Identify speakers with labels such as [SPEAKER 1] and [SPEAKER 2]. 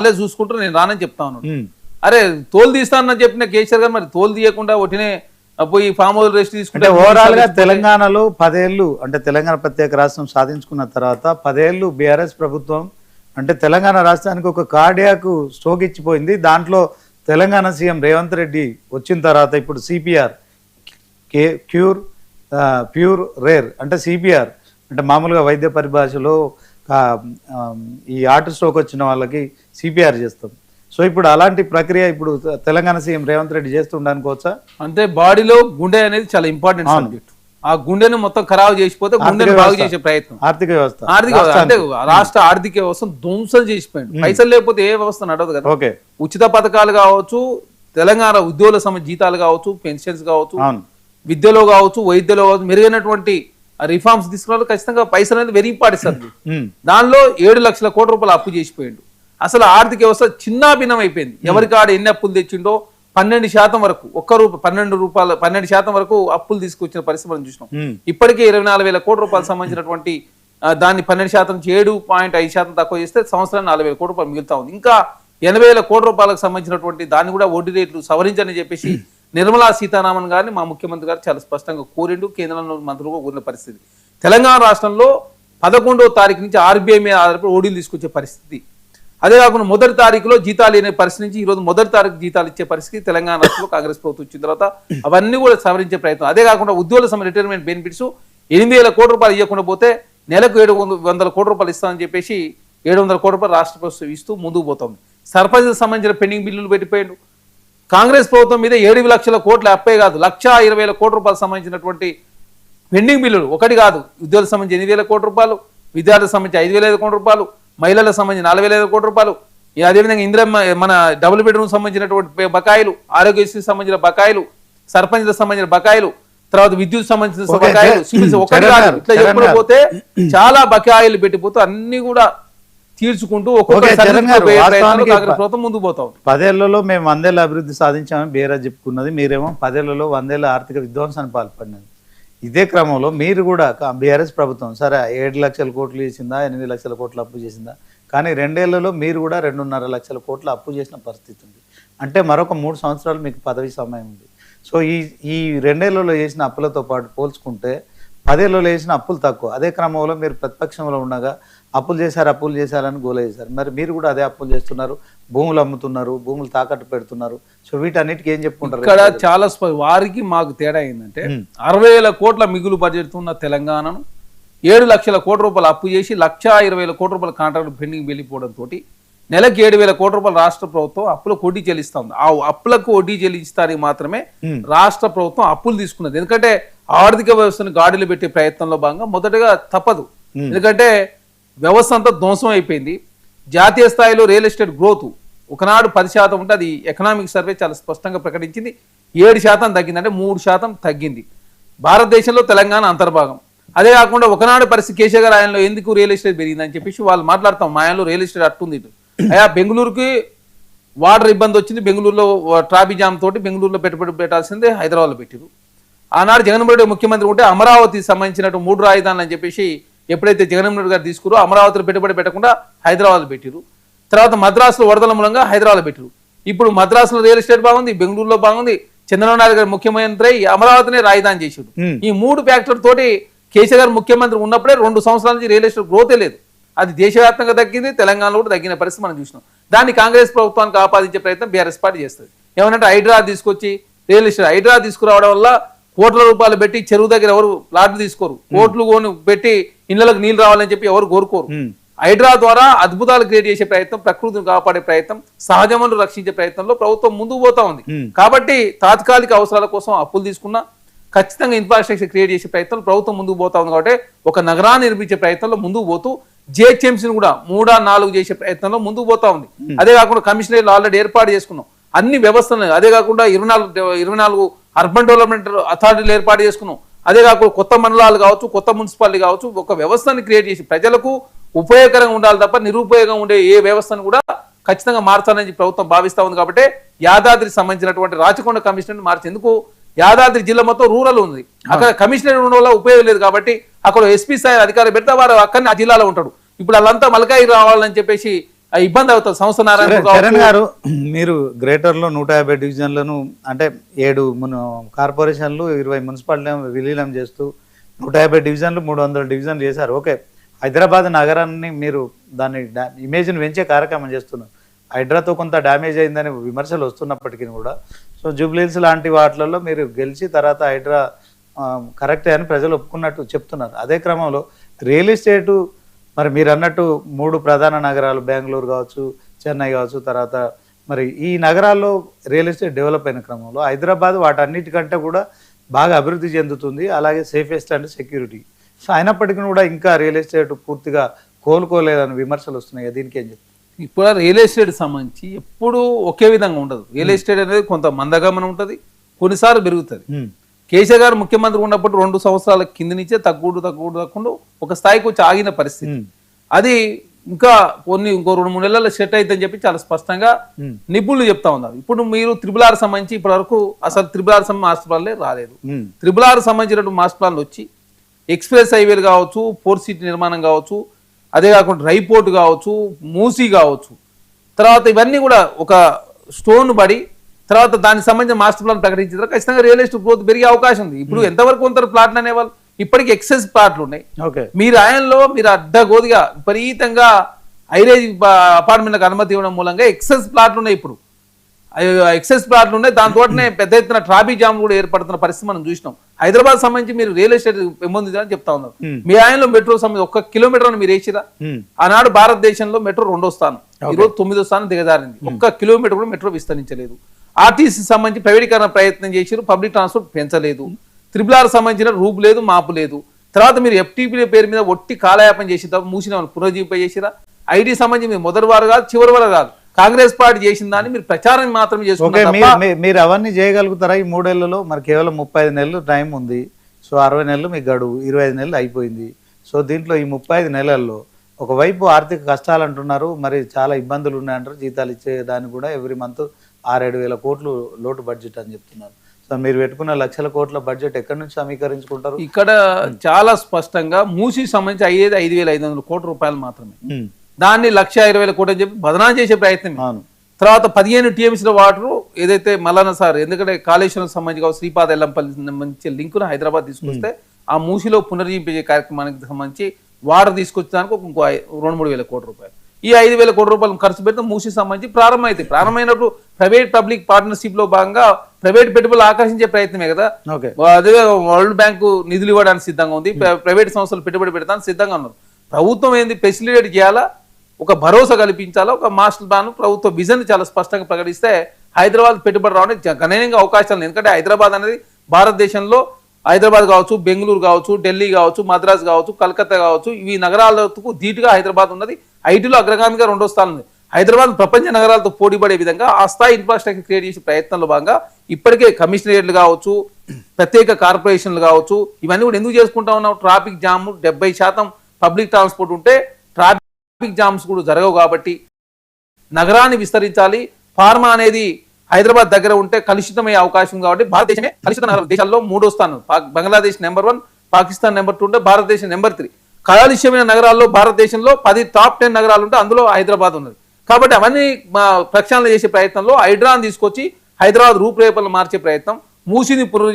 [SPEAKER 1] వాళ్ళే చూసుకుంటారు నేను రానని చెప్తా ఉన్నాను
[SPEAKER 2] ఉమ్.
[SPEAKER 1] అరే తోలు తీస్తానని చెప్పిన కేసీఆర్ గారు మరి తోలు తీయకుండా ఒట్టినే పోయి ఫామ్ హౌస్ రెస్ట్ తీసుకుంటే
[SPEAKER 2] ఓవరాల్గా తెలంగాణలో పదేళ్ళు అంటే తెలంగాణ ప్రత్యేక రాష్ట్రం సాధించుకున్న తర్వాత పదేళ్ళు బీఆర్ఎస్ ప్రభుత్వం అంటే తెలంగాణ రాష్ట్రానికి ఒక కార్డియాకు స్ట్రోక్ ఇచ్చిపోయింది. దాంట్లో తెలంగాణ సీఎం రేవంత్ రెడ్డి వచ్చిన తర్వాత ఇప్పుడు సిపిఆర్ కే క్యూర్ ప్యూర్ రేర్ అంటే సిపిఆర్ అంటే మామూలుగా వైద్య పరిభాషలో ఈ హార్ట్ స్ట్రోక్ వచ్చిన వాళ్ళకి సిపిఆర్ చేస్తాం. సో ఇప్పుడు అలాంటి ప్రక్రియ ఇప్పుడు తెలంగాణ సీఎం రేవంత్ రెడ్డి చేస్తుండనుకోవచ్చా
[SPEAKER 1] అంటే బాడీలో గుండె అనేది చాలా ఇంపార్టెంట్ సబ్జెక్ట్ ఆ గుండెను మొత్తం ఖరాబు చేసిపోతే గుండెను బాగు చేసే ప్రయత్నం.
[SPEAKER 2] ఆర్థిక వ్యవస్థ.
[SPEAKER 1] ఆర్థిక అంటే రాష్ట్ర ఆర్థిక వ్యవస్థ ధ్వంసం చేసిపోయింది. పైసలు లేకపోతే ఏ వ్యవస్థ నడవదు కదా.
[SPEAKER 2] ఓకే.
[SPEAKER 1] ఉచిత పథకాలు కావచ్చు తెలంగాణ ఉద్యోగుల సమ జీతాలు కావచ్చు పెన్షన్స్ కావచ్చు విద్యలో కావచ్చు వైద్యలో కావచ్చు మెరుగైనటువంటి రిఫార్మ్స్ తీసుకురావాలి ఖచ్చితంగా పైసలు అనేది వెరీ ఇంపార్టెంట్ సబ్జెక్ట్
[SPEAKER 2] ఉమ్,
[SPEAKER 1] దానిలో ఏడు లక్షల కోట్ల రూపాయలు అప్పు చేసిపోయిండు. అసలు ఆర్థిక వ్యవస్థ చిన్నాభిన్నం అయిపోయింది. ఎవరికి ఆడ ఎన్ని అప్పులు తెచ్చిండో పన్నెండు శాతం వరకు ఒక్క రూపాయి పన్నెండు రూపాయలు పన్నెండు శాతం వరకు అప్పులు తీసుకొచ్చిన పరిస్థితి మనం చూసినాం. ఇప్పటికే ఇరవై నాలుగు వేల కోట్ల రూపాయలు సంబంధించినటువంటి దాన్ని పన్నెండు శాతం నుంచి ఏడు పాయింట్ ఐదు శాతం తక్కువ చేస్తే సంవత్సరానికి నాలుగు వేల కోట్ల రూపాయలు మిగులుతా ఉంది. ఇంకా ఎనభై వేల కోట్ల రూపాయలకు సంబంధించినటువంటి దాన్ని కూడా వడ్డీ రేట్లు సవరించని చెప్పేసి నిర్మలా సీతారామన్ గారిని మా ముఖ్యమంత్రి గారు చాలా స్పష్టంగా కోరిండు. కేంద్రంలో మంత్రులు కోరిన పరిస్థితి. తెలంగాణ రాష్ట్రంలో పదకొండవ తారీఖు నుంచి ఆర్బీఐ మీద ఆధారపడి ఓడీలు తీసుకొచ్చే పరిస్థితి. అదే కాకుండా మొదటి తారీఖులో జీతాలు లేని పరిస్థితి నుంచి ఈ రోజు మొదటి తారీఖు జీతాలు ఇచ్చే పరిస్థితి తెలంగాణ రాష్ట్రంలో కాంగ్రెస్ ప్రభుత్వం వచ్చిన తర్వాత అవన్నీ కూడా సవరించే ప్రయత్నం. అదే కాకుండా ఉద్యోగుల సమ రిటైర్మెంట్ బెనిఫిట్స్ ఎనిమిది వేల కోట్ల రూపాయలు ఇవ్వకుండా పోతే నెలకు ఏడు వందల కోట్ల రూపాయలు ఇస్తామని చెప్పేసి ఏడు వందల కోట్ల రూపాయలు రాష్ట్ర ప్రభుత్వం ఇస్తూ ముందుకు పోతుంది. సర్పంచ్కి సంబంధించిన పెండింగ్ బిల్లులు పెట్టిపోయాడు. కాంగ్రెస్ ప్రభుత్వం మీద ఏడు లక్షల కోట్ల అప్పే కాదు లక్ష ఇరవై వేల కోట్ల రూపాయలు సంబంధించినటువంటి పెండింగ్ బిల్లులు ఒకటి కాదు ఉద్యోగులకు సంబంధించి ఎనిమిది వేల కోట్ల రూపాయలు విద్యార్థులకు సంబంధించి ఐదు వేల ఐదు కోట్ల రూపాయలు మహిళలకు సంబంధించి నాలుగు వేల ఐదు కోట్ల రూపాయలు అదేవిధంగా ఇందిర మన డబుల్ బెడ్రూమ్ సంబంధించినటువంటి బకాయిలు ఆరోగ్యశ్రీ సంబంధించిన బకాయిలు సర్పంచ్లకు సంబంధించిన బకాయిలు తర్వాత విద్యుత్ సంబంధించిన బకాయిలు ఒకటి కాదు ఇట్లా
[SPEAKER 2] చరణ్
[SPEAKER 1] చెప్పుకుంటూ
[SPEAKER 2] గారు.
[SPEAKER 1] పోతే చాలా బకాయిలు పెట్టిపోతూ అన్ని కూడా తీర్చుకుంటూ ప్రభుత్వం ముందుకు పోతా
[SPEAKER 2] పదేళ్ళలో మేము వందేళ్ళ అభివృద్ధి సాధించామని బీరా చెప్పుకున్నది మీరేమో పదేళ్ళలో వందేళ్ళ ఆర్థిక విధ్వంసానికి పాల్పడినది. ఇదే క్రమంలో మీరు కూడా బీఆర్ఎస్ ప్రభుత్వం సరే ఏడు లక్షల కోట్లు చేసిందా ఎనిమిది లక్షల కోట్లు అప్పు చేసిందా? కానీ రెండేళ్ళలో మీరు కూడా రెండున్నర లక్షల కోట్లు అప్పు చేసిన పరిస్థితి ఉంది. అంటే మరొక మూడు సంవత్సరాలు మీకు పదవి సమయం ఉంది. సో ఈ ఈ రెండేళ్ళలో చేసిన అప్పులతో పాటు పోల్చుకుంటే పదేళ్ళలో చేసిన అప్పులు తక్కువ. అదే క్రమంలో మీరు ప్రతిపక్షంలో ఉండగా అప్పులు చేశారు అప్పులు చేశారని గోల చేశారు. మరి మీరు కూడా అదే అప్పులు చేస్తున్నారు భూములు అమ్ముతున్నారు భూములు తాకట్టు పెడుతున్నారు. సో వీటన్నిటికీ ఏం చెప్పుకుంటారు?
[SPEAKER 1] ఇక్కడ చాలా వారికి మాకు తేడా ఏంటంటే అరవై వేల కోట్ల మిగులు బడ్జెట్ ఉన్న తెలంగాణను ఏడు లక్షల కోట్ల రూపాయలు అప్పు చేసి లక్ష ఇరవై వేల కోట్ల రూపాయల కాంట్రాక్ట్ పెండింగ్ వెళ్ళిపోవడం తోటి నెలకి ఏడు వేల కోట్ల రూపాయలు రాష్ట్ర ప్రభుత్వం అప్పులకు వడ్డీ చెల్లిస్తుంది. ఆ అప్పులకు వడ్డీ చెల్లిస్తానికి మాత్రమే. రాష్ట్ర ప్రభుత్వం అప్పులు తీసుకున్నది. ఎందుకంటే ఆర్థిక వ్యవస్థను గాడిలో పెట్టే ప్రయత్నంలో భాగంగా మొదటగా తప్పదు. ఎందుకంటే వ్యవస్థ అంతా ధ్వంసం అయిపోయింది. జాతీయ స్థాయిలో రియల్ ఎస్టేట్ గ్రోత్ ఒకనాడు పది శాతం ఉంటే అది ఎకనామిక్ సర్వే చాలా స్పష్టంగా ప్రకటించింది. ఏడు శాతం తగ్గిందంటే మూడు శాతం తగ్గింది. భారతదేశంలో తెలంగాణ అంతర్భాగం. అదే కాకుండా ఒకనాడు పరిస్థితి కేసీఆర్ ఆయనలో ఎందుకు రియల్ ఎస్టేట్ పెరిగిందని చెప్పేసి వాళ్ళు మాట్లాడతాం. మా ఆయనలో రియల్ ఎస్టేట్ అట్టుంది అయా బెంగళూరుకి వాటర్ ఇబ్బంది వచ్చింది. బెంగళూరులో ట్రాఫిక్ జామ్ తోటి బెంగళూరులో పెట్టుబడి పెట్టాల్సిందే హైదరాబాద్లో పెట్టారు. ఆనాడు జగన్మోహన్ రెడ్డి ముఖ్యమంత్రి ఉంటే అమరావతికి సంబంధించినట్టు మూడు రాజధానులు అని చెప్పేసి ఎప్పుడైతే జగన్మోహన్ రెడ్డి గారు తీసుకురో అమరావతిలో పెట్టుబడి పెట్టకుండా హైదరాబాద్ పెట్టారు తర్వాత మద్రాసులో వరదల మూలంగా హైదరాబాద్ పెట్టారు ఇప్పుడు మద్రాసులో రియల్ ఎస్టేట్ బాగుంది బెంగళూరులో బాగుంది చంద్రబాబు నాయుడు గారు ముఖ్యమంత్రి అమరావతినే రాజధాని
[SPEAKER 2] Hmm.
[SPEAKER 1] ఈ మూడు ఫ్యాక్టర్ తోటి కేసీఆర్ గారు ముఖ్యమంత్రి ఉన్నప్పుడే రెండు సంవత్సరాల నుంచి రియల్ ఎస్టేట్ గ్రోతే లేదు. అది దేశవ్యాప్తంగా తగ్గింది తెలంగాణలో కూడా తగ్గిన పరిస్థితి మనం చూసినాం. దాన్ని కాంగ్రెస్ ప్రభుత్వానికి ఆపాదించే ప్రయత్నం బీఆర్ఎస్ పార్టీ చేస్తుంది. ఏమనంటే హైడ్రా తీసుకొచ్చి రియల్ ఎస్టేట్ హైడ్రా తీసుకురావడం వల్ల కోట్ల రూపాయలు పెట్టి చెరువు దగ్గర ఎవరు ప్లాట్లు తీసుకోరు. కోట్లు కొని పెట్టి ఇళ్ళకు నీళ్ళు రావాలని చెప్పి ఎవరు కోరుకోరు. హైడ్రా ద్వారా అద్భుతాలు క్రియేట్ చేసే ప్రయత్నం ప్రకృతిని కాపాడే ప్రయత్నం సహజ వనరులు రక్షించే ప్రయత్నంలో ప్రభుత్వం ముందుకు పోతా ఉంది.
[SPEAKER 2] కాబట్టి
[SPEAKER 1] తాత్కాలిక అవసరాల కోసం అప్పులు తీసుకున్నా ఖచ్చితంగా ఇన్ఫ్రాస్ట్రక్చర్ క్రియేట్ చేసే ప్రయత్నం ప్రభుత్వం ముందుకు పోతా ఉంది కాబట్టి ఒక నగరాన్ని నిర్మించే ప్రయత్నంలో ముందుకు పోతూ జిహెచ్ఎంసీని కూడా మూడా నాలుగు చేసే ప్రయత్నంలో ముందుకు పోతా ఉంది. అదే కాకుండా కమిషనరేట్లు ఆల్రెడీ ఏర్పాటు చేసుకున్నాం. అన్ని వ్యవస్థలు అదే కాకుండా ఇరవై నాలుగు ఇరవై నాలుగు అర్బన్ డెవలప్మెంట్ అథారిటీలు ఏర్పాటు చేసుకున్నాం. అదే కాకుండా కొత్త మండలాలు కావచ్చు కొత్త మున్సిపాలిటీ కావచ్చు ఒక వ్యవస్థని క్రియేట్ చేసి ప్రజలకు ఉపయోగకరంగా ఉండాలి తప్ప నిరుపయోగం ఉండే ఏ వ్యవస్థను కూడా ఖచ్చితంగా మార్చాలని ప్రభుత్వం భావిస్తా ఉంది కాబట్టి యాదాద్రికి సంబంధించినటువంటి రాచకొండ కమిషనర్ మార్చేందుకు యాదాద్రి జిల్లా మొత్తం రూరల్ ఉంది. అక్కడ కమిషనర్ ఉండడం వల్ల ఉపయోగం లేదు కాబట్టి అక్కడ ఎస్పీ స్థాయి అధికారులు పెడితే వారు అక్కడనే ఆ జిల్లాలో ఉంటాడు. ఇప్పుడు వాళ్ళంతా మలకాయి రావాలని చెప్పేసి ఇబ్బంది అవుతుంది. సంస్థ నారాయణ
[SPEAKER 2] గారు మీరు గ్రేటర్లో నూట యాభై డివిజన్లను అంటే ఏడు కార్పొరేషన్లు ఇరవై మున్సిపాలిటీ విలీనం చేస్తూ నూట యాభై డివిజన్లు మూడు వందల డివిజన్లు చేశారు. ఓకే హైదరాబాద్ నగరాన్ని మీరు దాన్ని ఇమేజ్ని పెంచే కార్యక్రమం చేస్తున్నారు. హైడ్రాతో కొంత డ్యామేజ్ అయిందని విమర్శలు వస్తున్నప్పటికీ కూడా. సో జూబ్లీహిల్స్ లాంటి వాటిలలో మీరు గెలిచి తర్వాత హైడ్రా కరెక్టే అని ప్రజలు ఒప్పుకున్నట్టు చెప్తున్నారు. అదే క్రమంలో రియల్ ఎస్టేటు మరి మీరు అన్నట్టు మూడు ప్రధాన నగరాలు బెంగళూరు కావచ్చు చెన్నై కావచ్చు తర్వాత మరి ఈ నగరాల్లో రియల్ ఎస్టేట్ డెవలప్ అయిన క్రమంలో హైదరాబాద్ వాటన్నిటికంటే కూడా బాగా అభివృద్ధి చెందుతుంది. అలాగే సేఫెస్ట్ అండ్ సెక్యూరిటీ. సో అయినప్పటికీ కూడా ఇంకా రియల్ ఎస్టేట్ పూర్తిగా కోలుకోలేదని విమర్శలు వస్తున్నాయి. దీనికి ఏం చెప్తారు?
[SPEAKER 1] ఇప్పుడు రియల్ ఎస్టేట్ సంబంధించి ఎప్పుడు ఒకే విధంగా ఉండదు. రియల్ ఎస్టేట్ అనేది కొంత మందగమనం ఉంటుంది కొన్నిసార్లు పెరుగుతుంది. కేసీఆర్ గారు ముఖ్యమంత్రి ఉన్నప్పుడు రెండు సంవత్సరాల కింద నుంచే తగ్గుడు తగ్గుడు తగ్గుడు ఒక స్థాయికి వచ్చి ఆగిన పరిస్థితి. అది ఇంకా కొన్ని ఇంకో రెండు మూడు నెలల్లో సెట్ అవుతుందని చెప్పి చాలా స్పష్టంగా నిపుణులు చెప్తా ఉన్నారు. ఇప్పుడు మీరు త్రిబుల్ ఆర్ సంబంధించి ఇప్పటి వరకు అసలు త్రిబుల్ ఆర్ మాస్టర్ ప్లాన్లే రాలేదు. త్రిబుల్ ఆర్ సంబంధించినటువంటి మాస్టర్ ప్లాన్లు వచ్చి ఎక్స్ప్రెస్ హైవేలు కావచ్చు ఫోర్ సిటీ నిర్మాణం కావచ్చు అదే కాకుండా రైపోర్ట్ కావచ్చు మూసీ కావచ్చు. తర్వాత ఇవన్నీ కూడా ఒక స్టోన్ పడి తర్వాత దానికి సంబంధించిన మాస్టర్ ప్లాన్ ప్రకటించిన తర్వాత ఖచ్చితంగా రియల్ ఎస్టేట్ గ్రోత్ పెరిగే అవకాశం ఉంది. ఇప్పుడు ఎంతవరకు కొంత ప్లాట్లు అనేవాళ్ళు? ఇప్పటికి ఎక్సెస్ ప్లాట్లు ఉన్నాయి. మీరు ఆయనలో మీరు అడ్డగోదిగా విపరీతంగా ఐరేజ్ అపార్ట్మెంట్లకు అనుమతి ఇవ్వడం మూలంగా ఎక్సెస్ ప్లాట్లు ఉన్నాయి ఇప్పుడు. ఎక్సెస్ ప్లాట్లు ఉన్నాయి. దాంతోనే పెద్ద ఎత్తున ట్రాఫిక్ జామ్ కూడా ఏర్పడుతున్న పరిస్థితి మనం చూసినాం. హైదరాబాద్ సంబంధించి మీరు రియల్ ఎస్టేట్ పెంపొందించాలని చెప్తా ఉన్నారు.
[SPEAKER 2] Hmm.
[SPEAKER 1] మీ ఆయనలో మెట్రో సంబంధించి ఒక్క కిలోమీటర్ మీరు వేసిరా?
[SPEAKER 2] ఉమ్,
[SPEAKER 1] ఆనాడు భారతదేశంలో మెట్రో రెండో స్థానం. ఈరోజు తొమ్మిదో స్థానం దిగజారింది. ఒక్క కిలోమీటర్ కూడా మెట్రో విస్తరించలేదు. ఆర్టీసీ సంబంధించి ప్రైవేటీకరణ ప్రయత్నం చేసిరు పబ్లిక్ ట్రాన్స్పోర్ట్ పెంచలేదు. త్రిపుల్ ఆర్ సంబంధించిన రూపు లేదు మాపు లేదు. తర్వాత మీరు ఎఫ్టీపీ పేరు మీద ఒట్టి కాలయాపన చేసి తప్ప మూసిన వాళ్ళు పునరుజ్జీవింప చేసిరా? ఐటీ సంబంధించి మీరు మొదటి వారు కాదు చివరి వారు కాదు. కాంగ్రెస్ పార్టీ చేసిన దాన్ని మీరు ప్రచారం మాత్రం
[SPEAKER 2] ఓకే
[SPEAKER 1] చేసుకున్నారు
[SPEAKER 2] మీరు అవన్నీ చేయగలుగుతారా? ఈ మూడేళ్ళలో మరి కేవలం ముప్పై ఐదు నెలలు టైం ఉంది. సో అరవై నెలలు మీకు గడువు ఇరవై ఐదు నెలలు అయిపోయింది. సో దీంట్లో ఈ ముప్పై ఐదు నెలల్లో ఒకవైపు ఆర్థిక కష్టాలు అంటున్నారు మరి చాలా ఇబ్బందులు ఉన్నాయంటారు జీతాలు ఇచ్చే దానికి కూడా ఎవ్రీ మంత్ ఆరేడు వేల కోట్లు లోటు బడ్జెట్ అని చెప్తున్నారు. సో మీరు పెట్టుకున్న లక్షల కోట్ల బడ్జెట్ ఎక్కడి నుంచి సమీకరించుకుంటారు?
[SPEAKER 1] ఇక్కడ చాలా స్పష్టంగా మూసి సంబంధించి అయ్యేది ఐదు వేల ఐదు వందల కోట్ల రూపాయలు మాత్రమే. దాన్ని లక్ష ఇరవై వేల కోట్లు అని చెప్పి బదనాం చేసే ప్రయత్నం తర్వాత పదిహేను టీఎంసీల వాటర్ ఏదైతే మల్లన్న సార్ ఎందుకంటే కాళేశ్వరం సంబంధించి కావచ్చు, శ్రీపాద ఎల్లంపల్లి మంచి లింకును హైదరాబాద్ తీసుకొస్తే ఆ మూసిలో పునర్జీవించే కార్యక్రమానికి సంబంధించి వాటర్ తీసుకొచ్చడానికి ఒక ఇంకో రెండు మూడు వేల కోట్ల రూపాయలు. ఈ ఐదు వేల కోట్ల రూపాయలు ఖర్చు పెడితే మూసి సంబంధించి ప్రారంభం అయితే ప్రారంభమైనప్పుడు ప్రైవేట్ పబ్లిక్ పార్ట్నర్షిప్లో భాగంగా ప్రైవేట్ పెట్టుబడులు ఆకర్షించే ప్రయత్నమే కదా. అదే వరల్డ్ బ్యాంకు నిధులు ఇవ్వడానికి సిద్ధంగా ఉంది. ప్ర- ప్రైవేట్ సంస్థలు పెట్టుబడి పెడతానికి సిద్ధంగా ఉన్నారు. ప్రభుత్వం ఏంది? ఫెసిలిటేట్ చేయాలా? ఒక భరోసా కల్పించాలా? ఒక మాస్టర్ ప్లాన్ ప్రభుత్వ విజన్ చాలా స్పష్టంగా ప్రకటిస్తే హైదరాబాద్ పెట్టుబడి రావడానికి గణనీయంగా అవకాశాలు ఉన్నాయి. ఎందుకంటే హైదరాబాద్ అనేది భారతదేశంలో హైదరాబాద్ కావచ్చు బెంగళూరు కావచ్చు ఢిల్లీ కావచ్చు మద్రాస్ కావచ్చు కలకత్తా కావచ్చు ఇవి నగరాలకు ధీటుగా హైదరాబాద్ ఉన్నది. ఐటీలో అగ్రగామిగా రెండో స్థానం ఉంది. హైదరాబాద్ ప్రపంచ నగరాలతో పోటీపడే విధంగా ఆ స్థాయి ఇన్ఫ్రాస్ట్రక్చర్ క్రియేట్ చేసే ప్రయత్నంలో భాగంగా ఇప్పటికే కమిషనరేట్లు కావచ్చు ప్రత్యేక కార్పొరేషన్లు కావచ్చు ఇవన్నీ కూడా ఎందుకు చేసుకుంటా ఉన్నాం ట్రాఫిక్ జామ్ డెబ్బై శాతం పబ్లిక్ ట్రాన్స్పోర్ట్ ఉంటే ట్రాఫిక్ జామ్స్ కూడా జరగవు కాబట్టి నగరాన్ని విస్తరించాలి. ఫార్మా అనేది హైదరాబాద్ దగ్గర ఉంటే కలుషితమయ్యే అవకాశం కాబట్టి భారతదేశమే కలుషిత దేశాల్లో మూడో స్థానం. Bangladesh number one Pakistan number two ఉంటే భారతదేశం నెంబర్ త్రీ. కాలుష్యమైన నగరాల్లో భారతదేశంలో పది టాప్ టెన్ నగరాలు ఉంటే అందులో హైదరాబాద్ ఉన్నది. కాబట్టి అవన్నీ మా ప్రక్షాళన చేసే ప్రయత్నంలో హైడ్రాన్ తీసుకొచ్చి హైదరాబాద్ రూపురేఖలు మార్చే ప్రయత్నం మూసిని పునరు